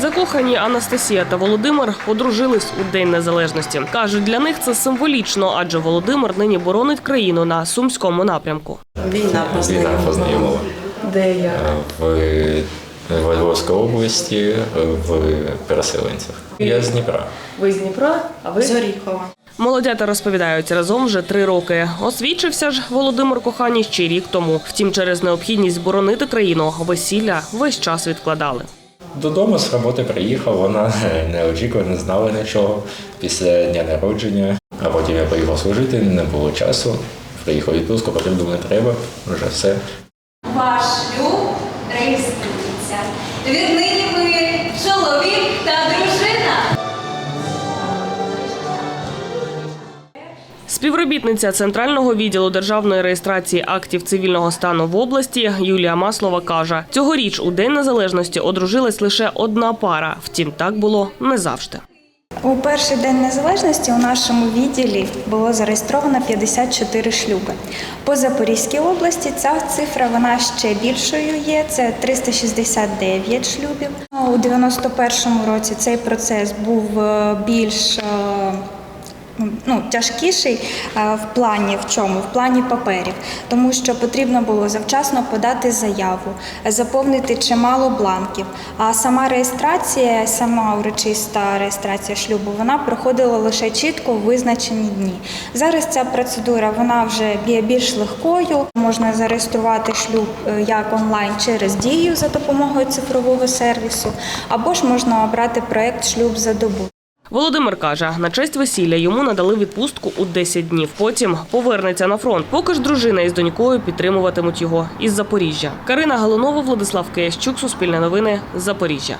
Закохані Анастасія та Володимир одружились у День Незалежності. кажуть, для них це символічно, адже Володимир нині боронить країну на сумському напрямку. Війна Війна познайомила. познайомила Де я? в, в Львовській області в переселенцях. Я з Дніпра. Ви з Дніпра, а ви З Оріхова. молодята розповідають разом вже три роки. Освідчився ж Володимир кохані ще рік тому. Втім, через необхідність боронити країну весілля весь час відкладали. Додому з роботи приїхав, вона не очікувала, не знала нічого після дня народження. А потім я поїхав служити, не було часу. Приїхав відпустку, потім думаю, треба, вже все. Ваш шлюб реєструється. Віднині ви Співробітниця центрального відділу державної реєстрації актів цивільного стану в області Юлія Маслова каже: цьогоріч у День Незалежності одружилась лише одна пара. Втім, так було не завжди. У перший день незалежності у нашому відділі було зареєстровано 54 шлюби. По Запорізькій області ця цифра вона ще більшою є. Це 369 шлюбів. У 91-му році цей процес був е, більш е, ну, тяжкіший е, в плані в чому? В плані паперів, тому що потрібно було завчасно подати заяву, заповнити чимало бланків. А сама реєстрація, сама урочиста реєстрація шлюбу, вона проходила лише чітко в визначені дні. Зараз ця процедура вона вже є більш легкою. Можна зареєструвати шлюб е, як онлайн через дію за допомогою цифрового сервісу, або ж можна обрати проект шлюб за добу. Володимир каже, на честь весілля йому надали відпустку у 10 днів. Потім повернеться на фронт. Поки ж дружина із донькою підтримуватимуть його із Запоріжжя. Карина Галунова, Владислав Киящук, Суспільне новини, Запоріжжя.